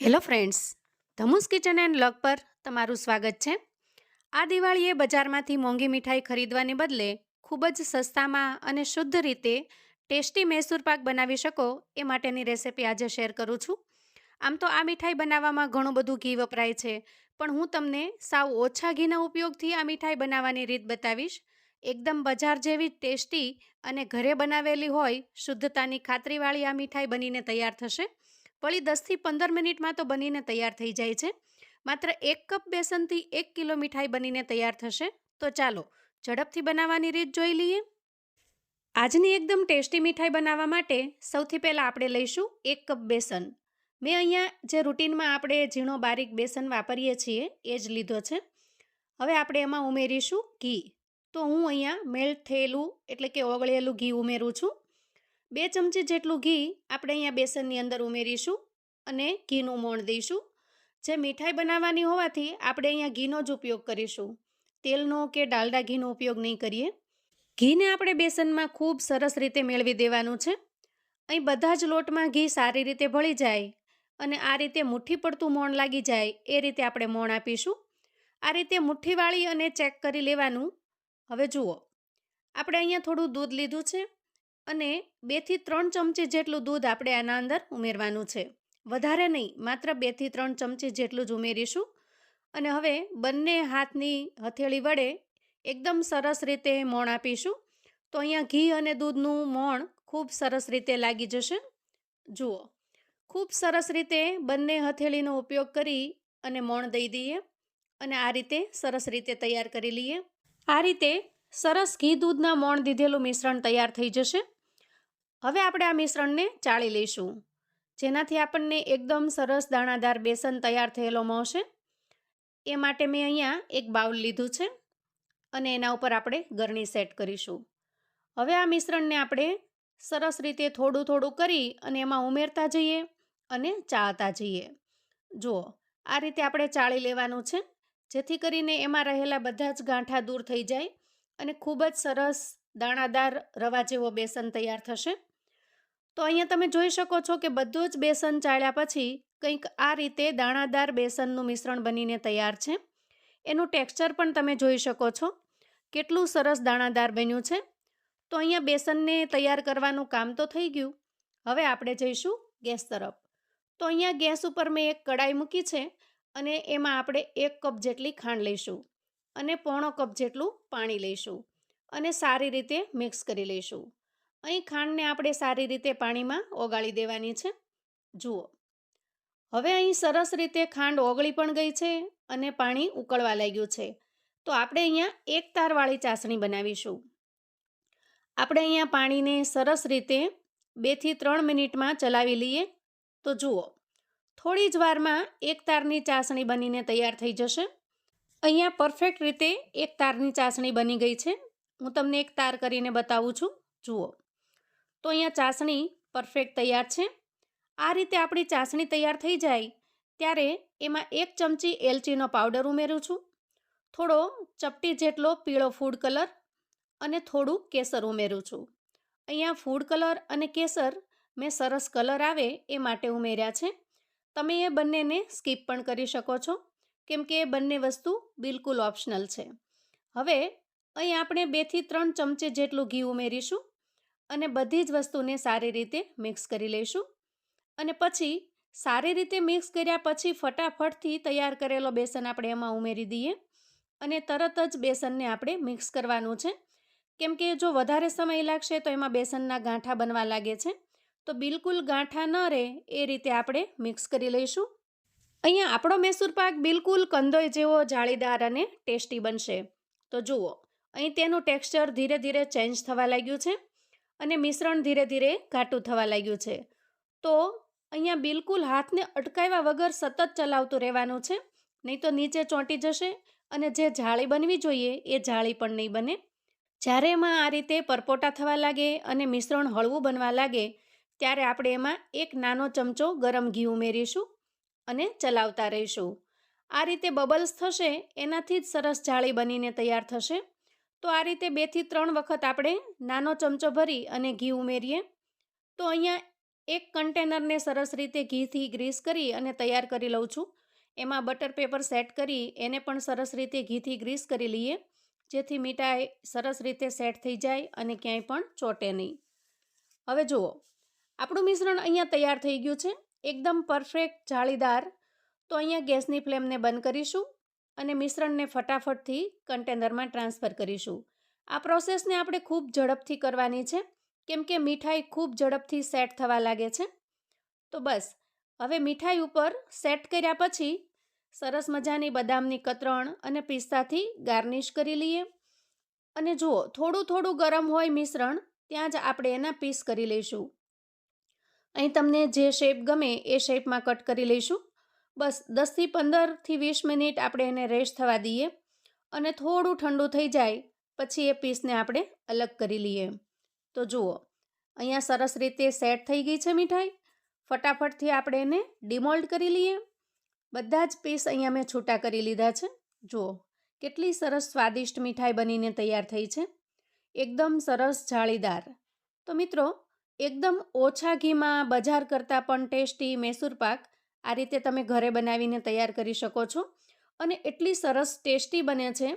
Hello friends, ધમુસ kitchen and લગ પર તમારું સ્વાગત છે. આ દિવાળીએ બજારમાંથી મોંઘી મીઠાઈ ખરીદવાને બદલે ખૂબ જ સસ્તામાં અને શુદ્ધ રીતે ટેસ્ટી મૈસૂર પાક બનાવી શકો એ માટેની રેસિપી આજે શેર કરું છું. આમ તો આ મીઠાઈ બનાવવામાં ઘણું બધું ઘી વપરાય છે, પણ હું તમને સાવ ઓછા ઘીના ઉપયોગથી આ મીઠાઈ બનાવવાની રીત બતાવીશ. એકદમ બજાર જેવી ટેસ્ટી અને ઘરે બનાવેલી હોય શુદ્ધતાની ખાતરીવાળી આ મીઠાઈ બનીને તૈયાર થશે. વળી દસથી પંદર મિનિટમાં તો બનીને તૈયાર થઈ જાય છે. માત્ર એક કપ બેસનથી એક કિલો મીઠાઈ બનીને તૈયાર થશે. તો ચાલો, ઝડપથી બનાવવાની રીત જોઈ લઈએ. આજની એકદમ ટેસ્ટી મીઠાઈ બનાવવા માટે સૌથી પહેલાં આપણે લઈશું એક કપ બેસન. મેં અહીંયા જે રૂટીનમાં આપણે ઝીણો બારીક બેસન વાપરીએ છીએ, એ જ લીધો છે. હવે આપણે એમાં ઉમેરીશું ઘી. તો હું અહીંયા મેલ્ટ થયેલું, એટલે કે ઓગળેલું ઘી ઉમેરું છું. બે ચમચી જેટલું ઘી આપણે અહીંયા બેસનની અંદર ઉમેરીશું અને ઘીનું મોણ દઈશું. જે મીઠાઈ બનાવવાની હોવાથી આપણે અહીંયા ઘીનો જ ઉપયોગ કરીશું. તેલનો કે ડાલડા ઘીનો ઉપયોગ નહીં કરીએ. ઘીને આપણે બેસનમાં ખૂબ સરસ રીતે મેળવી દેવાનું છે. અહીં બધા જ લોટમાં ઘી સારી રીતે ભળી જાય અને આ રીતે મુઠ્ઠી પડતું મોણ લાગી જાય એ રીતે આપણે મોણ આપીશું. આ રીતે મુઠ્ઠી વાળી અને ચેક કરી લેવાનું. હવે જુઓ. આપણે અહીંયા થોડું દૂધ લીધું છે. અને બેથી ત્રણ ચમચી જેટલું દૂધ આપણે આના અંદર ઉમેરવાનું છે. વધારે નહીં, માત્ર બેથી ત્રણ ચમચી જેટલું જ ઉમેરીશું. અને હવે બંને હાથની હથેળી વડે એકદમ સરસ રીતે મોણ આપીશું. તો અહીંયા ઘી અને દૂધનું મોણ ખૂબ સરસ રીતે લાગી જશે. જુઓ, ખૂબ સરસ રીતે બંને હથેળીનો ઉપયોગ કરી અને મોણ દઈ દઈએ અને આ રીતે સરસ રીતે તૈયાર કરી લઈએ. આ રીતે સરસ ઘી દૂધના મોણ દીધેલું મિશ્રણ તૈયાર થઈ જશે. હવે આપણે આ મિશ્રણને ચાળી લઈશું. જેનાથી આપણને એકદમ સરસ દાણાદાર બેસન તૈયાર થયેલો મળશે. એ માટે મેં અહીંયા એક બાઉલ લીધું છે અને એના ઉપર આપણે ગરણી સેટ કરીશું. હવે આ મિશ્રણને આપણે સરસ રીતે થોડું થોડું કરી અને એમાં ઉમેરતા જઈએ અને ચાળતા જઈએ. જુઓ, આ રીતે આપણે ચાળી લેવાનું છે. જેથી કરીને એમાં રહેલા બધા જ ગાંઠા દૂર થઈ જાય અને ખૂબ જ સરસ દાણાદાર રવા જેવો બેસન તૈયાર થશે. તો અહીંયા તમે જોઈ શકો છો કે બધું જ બેસન ચાળ્યા પછી કંઈક આ રીતે દાણાદાર બેસનનું મિશ્રણ બનીને તૈયાર છે. એનું ટેક્સચર પણ તમે જોઈ શકો છો. કેટલું સરસ દાણાદાર બન્યું છે. તો અહીંયા બેસનને તૈયાર કરવાનું કામ તો થઈ ગયું. હવે આપણે જઈશું ગેસ તરફ. તો અહીંયા ગેસ ઉપર મેં એક કડાઈ મૂકી છે અને એમાં આપણે એક કપ જેટલી ખાંડ લઈશું. અને પોણો કપ જેટલું પાણી લઈશું અને સારી રીતે મિક્સ કરી લઈશું. અહીં ખાંડને આપણે સારી રીતે પાણીમાં ઓગાળી દેવાની છે. જુઓ. હવે અહીં સરસ રીતે ખાંડ ઓગળી પણ ગઈ છે અને પાણી ઉકળવા લાગ્યું છે. તો આપણે અહીંયા એક તારવાળી ચાસણી બનાવીશું. આપણે અહીંયા પાણીને સરસ રીતે બેથી ત્રણ મિનિટમાં ચલાવી લઈએ. તો જુઓ. થોડી જ વારમાં એક તારની ચાસણી બનીને તૈયાર થઈ જશે. અહીંયા પરફેક્ટ રીતે એક તારની ચાસણી બની ગઈ છે. હું તમને એક તાર કરીને બતાવું છું. જુઓ. તો અહીંયા ચાસણી પરફેક્ટ તૈયાર છે. આ રીતે આપણી ચાસણી તૈયાર થઈ જાય ત્યારે એમાં એક ચમચી એલચીનો પાવડર ઉમેરું છું. થોડો ચપટી જેટલો પીળો ફૂડ કલર અને થોડું કેસર ઉમેરું છું. અહીંયા ફૂડ કલર અને કેસર મેં સરસ કલર આવે એ માટે ઉમેર્યા છે. તમે એ બંનેને સ્કીપ પણ કરી શકો છો. કેમ કે બંને વસ્તુ બિલકુલ ઓપ્શનલ છે. હવે અહીં આપણે બેથી ત્રણ ચમચી જેટલું ઘી ઉમેરીશું અને બધી જ વસ્તુને સારી રીતે મિક્સ કરી લઈશું. અને પછી સારી રીતે મિક્સ કર્યા પછી ફટાફટથી તૈયાર કરેલો બેસન આપણે એમાં ઉમેરી દઈએ અને તરત જ બેસનને આપણે મિક્સ કરવાનું છે. કેમ કે જો વધારે સમય લાગશે તો એમાં બેસનના ગાંઠા બનવા લાગે છે. તો બિલકુલ ગાંઠા ન રહે એ રીતે આપણે મિક્સ કરી લઈશું. અહીંયા આપણો મૈસૂર પાક બિલકુલ કંદોય જેવો જાળીદાર અને ટેસ્ટી બનશે. તો જુઓ, અહીં તેનું ટેક્સચર ધીરે ધીરે ચેન્જ થવા લાગ્યું છે અને મિશ્રણ ધીરે ધીરે ઘાટું થવા લાગ્યું છે. તો અહીંયા બિલકુલ હાથને અટકાવ્યા વગર સતત ચલાવતું રહેવાનું છે, નહીં તો નીચે ચોંટી જશે અને જે જાળી બનવી જોઈએ એ જાળી પણ નહીં બને. જ્યારે એમાં આ રીતે પરપોટા થવા લાગે અને મિશ્રણ હળવું બનવા લાગે, ત્યારે આપણે એમાં એક નાનો ચમચો ગરમ ઘી ઉમેરીશું. અને ચલાવતા રહીશું. આ રીતે બબલ્સ થશે, એનાથી જ સરસ જાળી બનીને તૈયાર થશે. તો આ રીતે બેથી ત્રણ વખત આપણે નાનો ચમચો ભરી અને ઘી ઉમેરીએ. તો અહીંયા એક કન્ટેનરને સરસ રીતે ઘીથી ગ્રીસ કરી અને તૈયાર કરી લઉં છું. એમાં બટર પેપર સેટ કરી એને પણ સરસ રીતે ઘીથી ગ્રીસ કરી લઈએ. જેથી મીઠાઈ સરસ રીતે સેટ થઈ જાય અને ક્યાંય પણ ચોટે નહીં. હવે જુઓ, આપણું મિશ્રણ અહીંયા તૈયાર થઈ ગયું છે. એકદમ પરફેક્ટ જાળીદાર. તો અહીંયા ગેસની ફ્લેમને બંધ કરીશું અને મિશ્રણને ફટાફટથી કન્ટેનરમાં ટ્રાન્સફર કરીશું. આ પ્રોસેસને આપણે ખૂબ ઝડપથી કરવાની છે, કેમ કે મીઠાઈ ખૂબ ઝડપથી સેટ થવા લાગે છે. તો બસ, હવે મીઠાઈ ઉપર સેટ કર્યા પછી સરસ મજાની બદામની કતરણ અને પિસ્તાથી ગાર્નિશ કરી લઈએ. અને જુઓ, થોડું થોડું ગરમ હોય મિશ્રણ, ત્યાં જ આપણે એના પીસ કરી લઈશું. અહીં તમને જે શેપ ગમે એ શેપમાં કટ કરી લઈશું. બસ દસથી પંદરથી વીસ મિનિટ આપણે એને રેસ્ટ થવા દઈએ અને થોડું ઠંડુ થઈ જાય પછી એ પીસને આપણે અલગ કરી લઈએ. તો જુઓ, અહીંયા સરસ રીતે સેટ થઈ ગઈ છે મીઠાઈ. ફટાફટથી આપણે એને ડિમોલ્ડ કરી લઈએ. બધા જ પીસ અહીંયા મેં છૂટા કરી લીધા છે. જુઓ, કેટલી સરસ સ્વાદિષ્ટ મીઠાઈ બનીને તૈયાર થઈ છે. એકદમ સરસ જાળીદાર. તો મિત્રો એકદમ ઓછા ઘીમાં બજાર કરતાં પણ ટેસ્ટી મૈસૂર પાક આ રીતે તમે ઘરે બનાવીને તૈયાર કરી શકો છો. અને એટલી સરસ ટેસ્ટી બને છે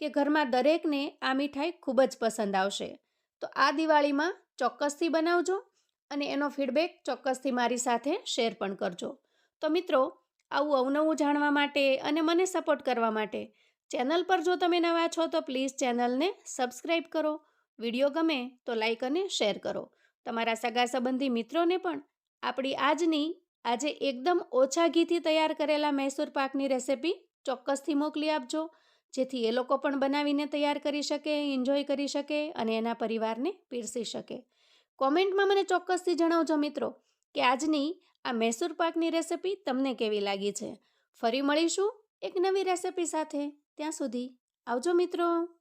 કે ઘરમાં દરેકને આ મીઠાઈ ખૂબ જ પસંદ આવશે. તો આ દિવાળીમાં ચોક્કસથી બનાવજો અને એનો ફીડબેક ચોક્કસથી મારી સાથે શેર પણ કરજો. તો મિત્રો, આવું અવનવું જાણવા માટે અને મને સપોર્ટ કરવા માટે ચેનલ પર જો તમે નવા છો તો પ્લીઝ ચેનલને સબસ્ક્રાઈબ કરો. વીડિયો ગમે તો લાઈક અને શેર કરો. તમારા સગા સંબંધી મિત્રોને પણ આપણી આજની આજે એકદમ ઓછા ઘીથી તૈયાર કરેલા મૈસૂર પાકની રેસિપી ચોક્કસથી મોકલી આપજો. જેથી એ લોકો પણ બનાવીને તૈયાર કરી શકે એન્જોય કરી શકે અને એના પરિવારને પીરસી શકે. કોમેન્ટમાં મને ચોક્કસથી જણાવજો મિત્રો કે આજની આ મૈસૂર પાકની રેસિપી તમને કેવી લાગી છે. ફરી મળીશું એક નવી રેસિપી સાથે. ત્યાં સુધી આવજો મિત્રો.